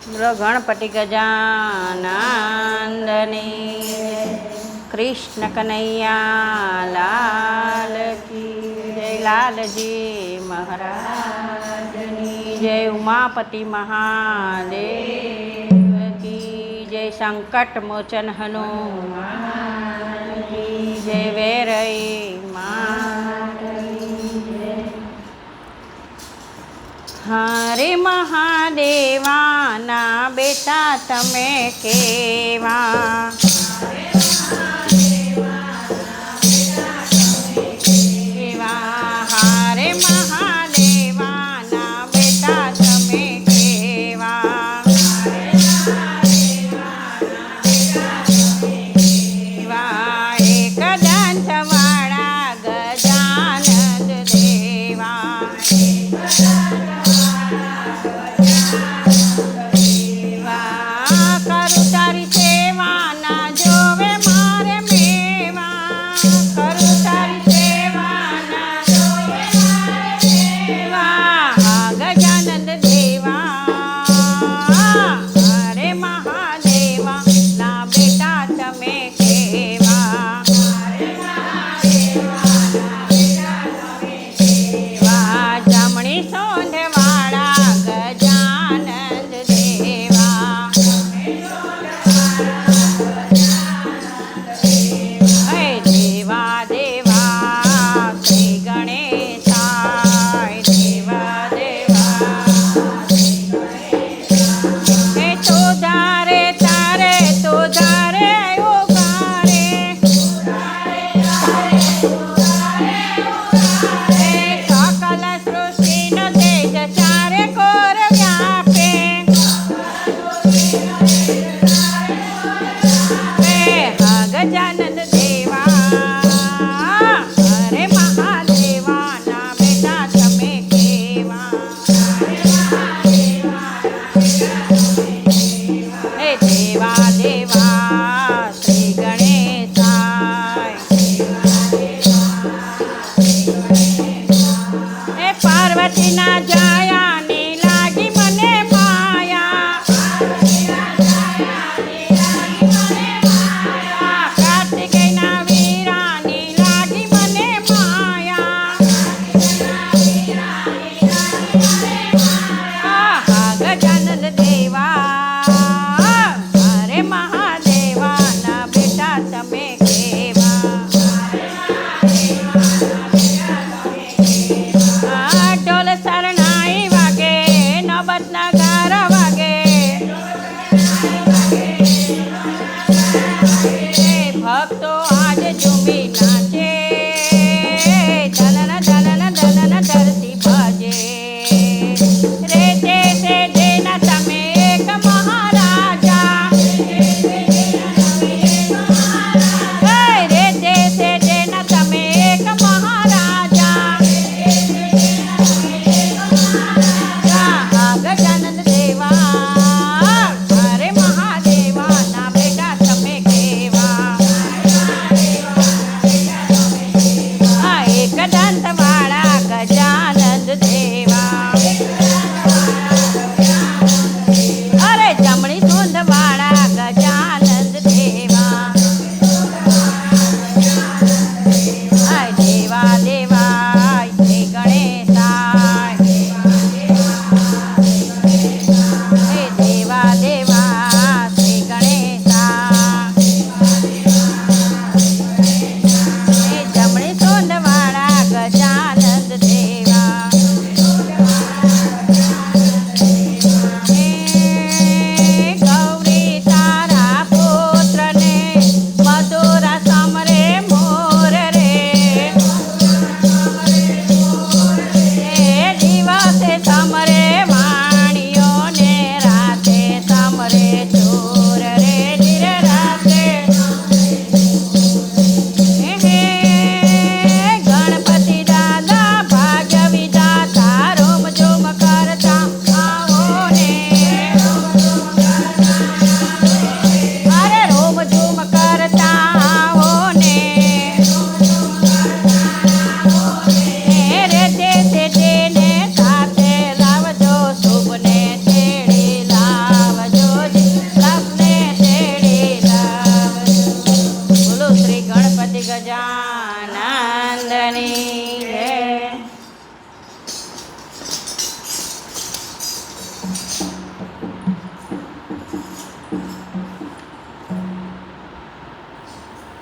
બોલો ગણપતિ ગજાનંદની કૃષ્ણ કનૈયા લાલ કી જય લાલજી મહારાજની જય ઉમાપતિ મહાદેવ કી જય સંકટ મોચન હનુમાન દેતા તમે કેવા? એવા હારે મહા